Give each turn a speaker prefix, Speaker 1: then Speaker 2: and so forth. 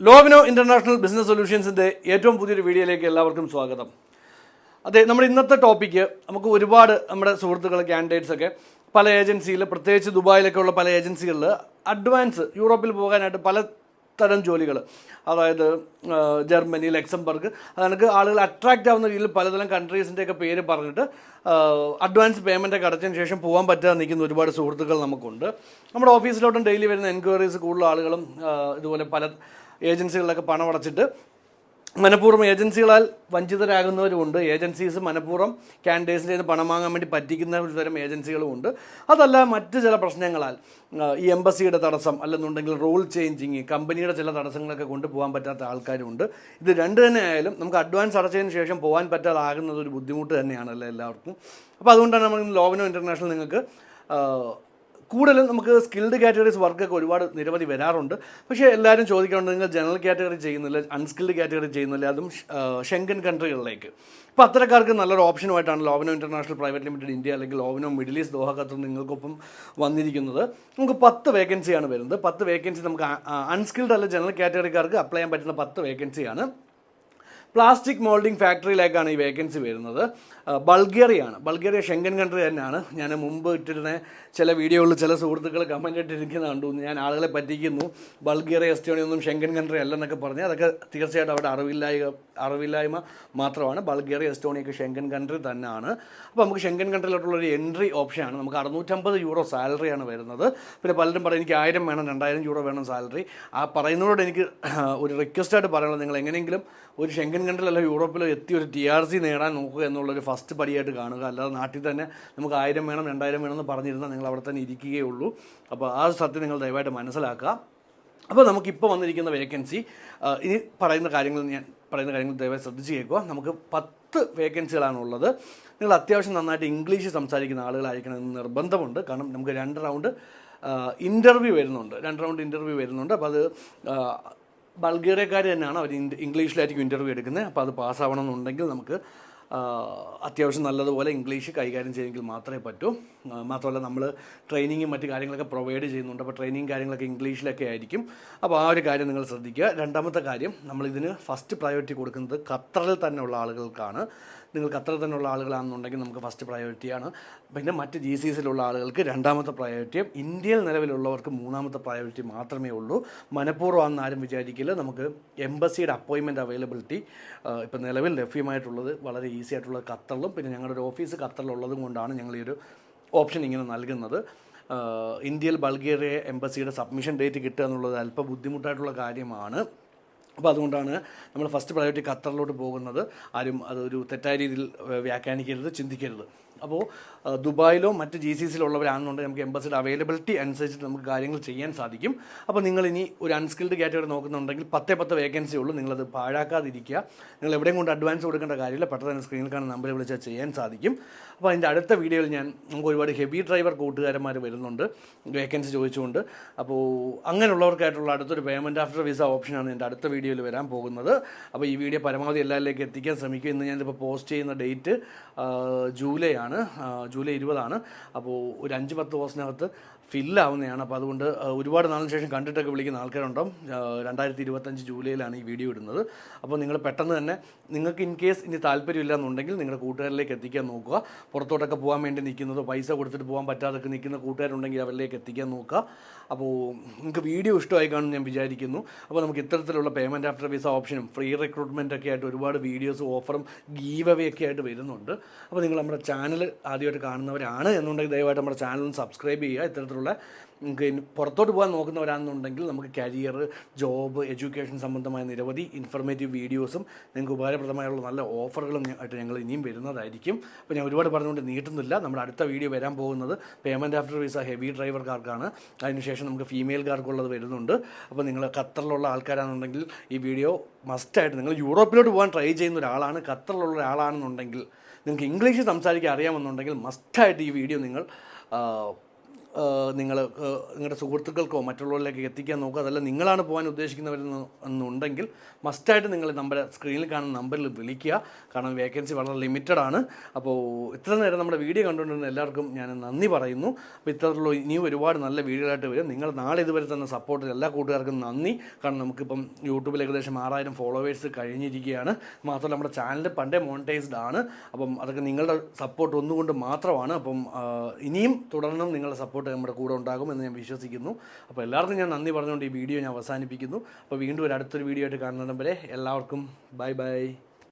Speaker 1: Lovlina international business സൊല്യൂഷൻസിന്റെ ഏറ്റവും പുതിയൊരു വീഡിയോയിലേക്ക് എല്ലാവർക്കും സ്വാഗതം. അതെ നമ്മുടെ ഇന്നത്തെ ടോപ്പിക്ക് നമുക്ക് ഒരുപാട് നമ്മുടെ സുഹൃത്തുക്കൾ ക്യാൻഡിഡേറ്റ്സ് ഒക്കെ പല ഏജൻസിയിൽ പ്രത്യേകിച്ച് ദുബായിലൊക്കെ ഉള്ള പല ഏജൻസികളിൽ അഡ്വാൻസ് യൂറോപ്പിൽ പോകാനായിട്ട് പല തരം ജോലികൾ. അതായത് ജർമ്മനി ലക്സംബർഗ് അതൊക്കെ ആളുകൾ അട്രാക്റ്റ് ആവുന്ന രീതിയിൽ പലതരം കൺട്രീസിന്റെ ഒക്കെ പേര് പറഞ്ഞിട്ട് അഡ്വാൻസ് പേയ്മെന്റൊക്കെ അടച്ചതിന് ശേഷം പോകാൻ പറ്റാതെ നിൽക്കുന്ന ഒരുപാട് സുഹൃത്തുക്കൾ നമുക്കുണ്ട്. നമ്മുടെ ഓഫീസിലോട്ടും ഡെയിലി വരുന്ന എൻക്വയറീസ് കൂടുതൽ ആളുകളും ഇതുപോലെ പല ഏജൻസികളിലൊക്കെ പണം അടച്ചിട്ട് മനഃപൂർവം ഏജൻസികളാൽ വഞ്ചിതരാകുന്നവരുമുണ്ട്. ഏജൻസീസ് മനഃപൂർവം ക്യാൻഡിഡേറ്റ്സിന്റെ നിന്ന് പണം വാങ്ങാൻ വേണ്ടി പറ്റിക്കുന്ന ഒരു തരം ഏജൻസികളും ഉണ്ട് അതല്ല മറ്റ് ചില പ്രശ്നങ്ങളാൽ ഈ എംബസിയുടെ തടസ്സം അല്ലെന്നുണ്ടെങ്കിൽ റൂൾ ചേഞ്ചിങ് കമ്പനിയുടെ ചില തടസ്സങ്ങളൊക്കെ കൊണ്ടുപോകാൻ പറ്റാത്ത ആൾക്കാരുമുണ്ട്. ഇത് രണ്ട് തന്നെ ആയാലും നമുക്ക് അഡ്വാൻസ് അടച്ചതിന് ശേഷം പോകാൻ പറ്റാതാകുന്നത് ഒരു ബുദ്ധിമുട്ട് തന്നെയാണല്ലോ എല്ലാവർക്കും. അപ്പോൾ അതുകൊണ്ടാണ് നമ്മൾ ലോവനോ ഇന്റർനാഷണൽ നിങ്ങൾക്ക് കൂടുതലും നമുക്ക് സ്കിൽഡ് കാറ്റഗറീസ് വർക്കൊക്കെ ഒരുപാട് നിരവധി വരാറുണ്ട്. പക്ഷേ എല്ലാവരും ചോദിക്കാറുണ്ട് നിങ്ങൾ ജനറൽ കാറ്റഗറി ചെയ്യുന്നില്ല അൺസ്കിൽഡ് കാറ്റഗറി ചെയ്യുന്നില്ല അതും ഷെങ്കൻ കൺട്രികളിലേക്ക് അപ്പോൾ അത്തരക്കാർക്ക് നല്ലൊരു ഓപ്ഷനുമായിട്ടാണ് Lovano international private limited India അല്ലെങ്കിൽ Lovano middle east Doha Qatar നിങ്ങൾക്കൊപ്പം വന്നിരിക്കുന്നത്. നമുക്ക് പത്ത് വേക്കൻസിയാണ് വരുന്നത്. പത്ത് വേക്കൻസി നമുക്ക് അൺസ്കിൽഡ് അല്ല ജനറൽ കാറ്റഗറിക്കാർക്ക് അപ്ലൈ ചെയ്യാൻ പറ്റുന്ന പത്ത് വേക്കൻസിയാണ് പ്ലാസ്റ്റിക് മോൾഡിംഗ് ഫാക്ടറിയിലേക്കാണ് ഈ വേക്കൻസി വരുന്നത്. ബൾഗേറിയാണ് ബൾഗേറിയ ഷെങ്കൻ കൺട്രി തന്നെയാണ്. ഞാൻ മുമ്പ് ഇട്ടിരുന്ന ചില വീഡിയോകളിൽ ചില സുഹൃത്തുക്കൾ കമന്റ് ഇട്ടിരിക്കുന്ന കണ്ടു. ഞാൻ ആളുകളെ പറ്റിക്കുന്നു. ബൾഗേറിയ എസ്റ്റോണി ഒന്നും ഷെങ്കൻ കൺട്രി അല്ലെന്നൊക്കെ പറഞ്ഞ് അതൊക്കെ തീർച്ചയായിട്ടും അവിടെ അറിവില്ലായ്മ അറിവില്ലായ്മ മാത്രമാണ്. ബൾഗേറിയ എസ്റ്റോണിയൊക്കെ ഷെങ്കൻ കൺട്രി തന്നെയാണ്. അപ്പോൾ നമുക്ക് ഷെങ്കൻ കൺട്രിയിലോട്ടുള്ള ഒരു എൻട്രി ഓപ്ഷനാണ് നമുക്ക് അറുന്നൂറ്റമ്പത് യൂറോ സാലറിയാണ് വരുന്നത്. പിന്നെ പലരും പറയും എനിക്ക് ആയിരം വേണം രണ്ടായിരം യൂറോ വേണം സാലറി. ആ പറയുന്നതോട് എനിക്ക് ഒരു റിക്വസ്റ്റായിട്ട് പറയാനുള്ളത്. നിങ്ങൾ എങ്ങനെയെങ്കിലും ഒരു ഷെങ്കൻ കൺട്രിയിലല്ല യൂറോപ്പിലോ എത്തി ഒരു ടി ആർ സി നേടാൻ നോക്കുക എന്നുള്ളൊരു ഫസ്റ്റ് പടിയായിട്ട് കാണുക. അല്ലാതെ നാട്ടിൽ തന്നെ നമുക്ക് ആയിരം വേണം രണ്ടായിരം വേണം എന്ന് പറഞ്ഞിരുന്നാൽ നിങ്ങൾ അവിടെ തന്നെ ഇരിക്കുകയേ ഉള്ളൂ. അപ്പോൾ ആ സത്യം നിങ്ങൾ ദയവായിട്ട് മനസ്സിലാക്കുക. അപ്പോൾ നമുക്കിപ്പോൾ വന്നിരിക്കുന്ന വേക്കൻസി ഇനി പറയുന്ന കാര്യങ്ങൾ ഞാൻ പറയുന്ന കാര്യങ്ങൾ ദയവായി ശ്രദ്ധിച്ച് കേൾക്കുക. നമുക്ക് പത്ത് വേക്കൻസികളാണുള്ളത് നിങ്ങൾ അത്യാവശ്യം നന്നായിട്ട് ഇംഗ്ലീഷ് സംസാരിക്കുന്ന ആളുകളായിരിക്കണമെന്ന് നിർബന്ധമുണ്ട്. കാരണം നമുക്ക് രണ്ട് റൗണ്ട് ഇന്റർവ്യൂ വരുന്നുണ്ട്. രണ്ട് റൗണ്ട് ഇന്റർവ്യൂ വരുന്നുണ്ട്. അപ്പോൾ അത് ബൾഗേറിയക്കാർ തന്നെയാണ് അവർ ഇംഗ്ലീഷിലായിരിക്കും ഇന്റർവ്യൂ എടുക്കുന്നത്. അപ്പോൾ അത് പാസ്സാവണം എന്നുണ്ടെങ്കിൽ നമുക്ക് അത്യാവശ്യം നല്ലതുപോലെ ഇംഗ്ലീഷ് കൈകാര്യം ചെയ്യുമെങ്കിൽ മാത്രമേ പറ്റൂ. മാത്രമല്ല നമ്മൾ ട്രെയിനിങ്ങും മറ്റു കാര്യങ്ങളൊക്കെ പ്രൊവൈഡ് ചെയ്യുന്നുണ്ട്. അപ്പോൾ ട്രെയിനിങ് കാര്യങ്ങളൊക്കെ ഇംഗ്ലീഷിലൊക്കെ ആയിരിക്കും. അപ്പോൾ ആ ഒരു കാര്യം നിങ്ങൾ ശ്രദ്ധിക്കുക. രണ്ടാമത്തെ കാര്യം നമ്മളിതിന് ഫസ്റ്റ് പ്രയോറിറ്റി കൊടുക്കുന്നത് ഖത്തറിൽ തന്നെയുള്ള ആളുകൾക്കാണ്. നിങ്ങൾ ഖത്തറിൽ തന്നെയുള്ള ആളുകളാണെന്നുണ്ടെങ്കിൽ നമുക്ക് ഫസ്റ്റ് പ്രയോറിറ്റിയാണ് പിന്നെ മറ്റ് ജി സി സിയിലുള്ള ആളുകൾക്ക് രണ്ടാമത്തെ പ്രയോറിറ്റിയും ഇന്ത്യയിൽ നിലവിലുള്ളവർക്ക് മൂന്നാമത്തെ പ്രയോറിറ്റി മാത്രമേ ഉള്ളൂ. മനഃപൂർവം ആരും വിചാരിക്കില്ല. നമുക്ക് എംബസിയുടെ അപ്പോയിൻമെന്റ് അവൈലബിലിറ്റി ഇപ്പോൾ നിലവിൽ ലഭ്യമായിട്ടുള്ളത് വളരെ ഈസി ആയിട്ടുള്ള ഖത്തറിലും പിന്നെ ഞങ്ങളുടെ ഒരു ഓഫീസ് ഖത്തറിലുള്ളതും കൊണ്ടാണ് ഞങ്ങൾ ഈ ഒരു ഓപ്ഷൻ ഇങ്ങനെ നൽകുന്നത്. ഇന്ത്യയിൽ ബൾഗേറിയ എംബസിയുടെ സബ്മിഷൻ ഡേറ്റ് കിട്ടുക എന്നുള്ളത് അല്പം ബുദ്ധിമുട്ടായിട്ടുള്ള കാര്യമാണ്. അപ്പോൾ അതുകൊണ്ടാണ് നമ്മൾ ഫസ്റ്റ് പ്രയോറിറ്റി ഖത്തറിലോട്ട് പോകുന്നത്. ആരും അതൊരു തെറ്റായ രീതിയിൽ വ്യാഖ്യാനിക്കരുത് ചിന്തിക്കരുത്. അപ്പോൾ ദുബായിലോ മറ്റ് ജി സി സിയിലുള്ളവരാണെന്നുണ്ടെങ്കിൽ നമുക്ക് എംബസിയുടെ അവൈലബിലിറ്റി അനുസരിച്ചിട്ട് നമുക്ക് കാര്യങ്ങൾ ചെയ്യാൻ സാധിക്കും. അപ്പോൾ നിങ്ങൾ ഇനി ഒരു അൺസ്കിൽഡ് കാറ്റഗറി നോക്കുന്നുണ്ടെങ്കിൽ പത്തേ പത്ത് വേക്കൻസി ഉള്ളൂ. നിങ്ങളത് പാഴാക്കാതിരിക്കുക. നിങ്ങൾ എവിടെയും കൊണ്ട് അഡ്വാൻസ് കൊടുക്കേണ്ട കാര്യമില്ല. പെട്ടെന്ന് തന്നെ സ്ക്രീനിൽ കാണുന്ന നമ്പറിൽ വിളിച്ചാൽ ചെയ്യാൻ സാധിക്കും. അപ്പോൾ അതിന്റെ അടുത്ത വീഡിയോയിൽ ഞാൻ നമുക്ക് ഒരുപാട് ഹെവി ഡ്രൈവർ കൂട്ടുകാരന്മാർ വരുന്നുണ്ട്. വേക്കൻസി ചോദിച്ചുകൊണ്ട്. അപ്പോൾ അങ്ങനെയുള്ളവർക്കായിട്ടുള്ള അടുത്തൊരു പേയ്മെന്റ് ആഫ്റ്റർ വിസ ഓപ്ഷനാണ് എന്റെ അടുത്ത വീഡിയോയിൽ വരാൻ പോകുന്നത്. അപ്പോൾ ഈ വീഡിയോ പരമാവധി എല്ലാവരിലേക്ക് എത്തിക്കാൻ ശ്രമിക്കും. ഇന്ന് ഞാനിപ്പോൾ പോസ്റ്റ് ചെയ്യുന്ന ഡേറ്റ് ജൂലൈ ആണ്. ആ, ജൂലൈ ഇരുപതാണ്. അപ്പോൾ ഒരു അഞ്ച് പത്ത് ദിവസത്തിനകത്ത് ഫില്ലാവുന്നതാണ്. അപ്പോൾ അതുകൊണ്ട് ഒരുപാട് നാളിന് ശേഷം കണ്ടിട്ടൊക്കെ വിളിക്കുന്ന ആൾക്കാരുണ്ടാവും രണ്ടായിരത്തി ഇരുപത്തഞ്ച് ജൂലൈയിലാണ് ഈ വീഡിയോ ഇടുന്നത്. അപ്പോൾ നിങ്ങൾ പെട്ടെന്ന് തന്നെ നിങ്ങൾക്ക് ഇൻ കേസ് ഇനി താല്പര്യമില്ല എന്നുണ്ടെങ്കിൽ നിങ്ങളുടെ കൂട്ടുകാരിലേക്ക് എത്തിക്കാൻ നോക്കുക. പുറത്തോട്ടൊക്കെ പോകാൻ വേണ്ടി നിൽക്കുന്നതോ പൈസ കൊടുത്തിട്ട് പോകാൻ പറ്റാതൊക്കെ നിൽക്കുന്ന കൂട്ടുകാരുണ്ടെങ്കിൽ അവരിലേക്ക് എത്തിക്കാൻ നോക്കുക. അപ്പോൾ നിങ്ങൾക്ക് വീഡിയോ ഇഷ്ടമായി കാണും ഞാൻ വിചാരിക്കുന്നു. അപ്പോൾ നമുക്ക് ഇത്തരത്തിലുള്ള പേയ്മെന്റ് ആഫ്റ്റർ വിസ ഓപ്ഷനും ഫ്രീ റിക്രൂട്ട്മെന്റ് ഒക്കെ ആയിട്ട് ഒരുപാട് വീഡിയോസും ഓഫറും ഗീവ് അവേ ഒക്കെ ആയിട്ട് വരുന്നുണ്ട്. അപ്പോൾ നിങ്ങൾ നമ്മുടെ ചാനൽ ആദ്യമായിട്ട് കാണുന്നവരാണ് എന്നുണ്ടെങ്കിൽ ദയവായിട്ട് നമ്മുടെ ചാനൽ സബ്സ്ക്രൈബ് ചെയ്യുക. ഇത്തരത്തിലുള്ള പുറത്തോട്ട് പോകാൻ നോക്കുന്നവരാണെന്നുണ്ടെങ്കിൽ നമുക്ക് കരിയർ ജോബ് എഡ്യൂക്കേഷൻ സംബന്ധമായ നിരവധി ഇൻഫർമേറ്റീവ് വീഡിയോസും നിങ്ങൾക്ക് ഉപകാരപ്രദമായുള്ള നല്ല ഓഫറുകളും ആയിട്ട് ഞങ്ങൾ ഇനിയും വരുന്നതായിരിക്കും. അപ്പോൾ ഞാൻ ഒരുപാട് പറഞ്ഞുകൊണ്ട് നീട്ടുന്നില്ല. നമ്മുടെ അടുത്ത വീഡിയോ വരാൻ പോകുന്നത് പേയ്മെന്റ് ആഫ്റ്റർ വിസ ഹെവി ഡ്രൈവർക്കാർക്കാണ് അതിനുശേഷം നമുക്ക് ഫീമെയിൽക്കാർക്കുള്ളത് വരുന്നുണ്ട്. അപ്പോൾ നിങ്ങൾ ഖത്തറിലുള്ള ആൾക്കാരാണെന്നുണ്ടെങ്കിൽ ഈ വീഡിയോ മസ്റ്റായിട്ട് നിങ്ങൾ യൂറോപ്പിലോട്ട് പോകാൻ ട്രൈ ചെയ്യുന്ന ഒരാളാണ്. ഖത്തറിലുള്ള ഒരാളാണെന്നുണ്ടെങ്കിൽ നിങ്ങൾക്ക് ഇംഗ്ലീഷ് സംസാരിക്കാൻ അറിയാമെന്നുണ്ടെങ്കിൽ മസ്റ്റായിട്ട് ഈ വീഡിയോ നിങ്ങൾ നിങ്ങൾ നിങ്ങളുടെ സുഹൃത്തുക്കൾക്കോ മറ്റുള്ളവരിലേക്ക് എത്തിക്കാൻ നോക്കുക. അതല്ല നിങ്ങളാണ് പോകാൻ ഉദ്ദേശിക്കുന്നവരെന്ന് എന്നുണ്ടെങ്കിൽ മസ്റ്റായിട്ട് നിങ്ങൾ നമ്പർ സ്ക്രീനിൽ കാണുന്ന നമ്പറിൽ വിളിക്കുക. കാരണം വേക്കൻസി വളരെ ലിമിറ്റഡ് ആണ് അപ്പോൾ ഇത്ര നേരം നമ്മുടെ വീഡിയോ കണ്ടുകൊണ്ടിരുന്ന എല്ലാവർക്കും ഞാൻ നന്ദി പറയുന്നു. അപ്പോൾ ഇത്തരത്തിലുള്ള ഇനിയും ഒരുപാട് നല്ല വീഡിയോകളായിട്ട് വരും. നിങ്ങൾ നാളെ ഇതുവരെ തന്ന സപ്പോർട്ട് എല്ലാ കൂട്ടുകാർക്കും നന്ദി. കാരണം നമുക്കിപ്പം യൂട്യൂബിൽ ഏകദേശം ആറായിരം ഫോളോവേഴ്സ് കഴിഞ്ഞിരിക്കുകയാണ്. മാത്രമല്ല നമ്മുടെ ചാനൽ പണ്ടേ മോണിറ്റൈസ്ഡ് ആണ്. അപ്പം അതൊക്കെ നിങ്ങളുടെ സപ്പോർട്ട് ഒന്നുകൊണ്ട് മാത്രമാണ്. അപ്പം ഇനിയും തുടർന്നും നിങ്ങളുടെ സപ്പോർട്ട് നമ്മുടെ കൂടെ ഉണ്ടാകും എന്ന് ഞാൻ വിശ്വസിക്കുന്നു. അപ്പോൾ എല്ലാവർക്കും ഞാൻ നന്ദി പറഞ്ഞുകൊണ്ട് ഈ വീഡിയോ ഞാൻ അവസാനിപ്പിക്കുന്നു. അപ്പോൾ വീണ്ടും ഒരു അടുത്തൊരു വീഡിയോ ആയിട്ട് കാണുന്നിടം വരെ എല്ലാവർക്കും ബൈ ബൈ.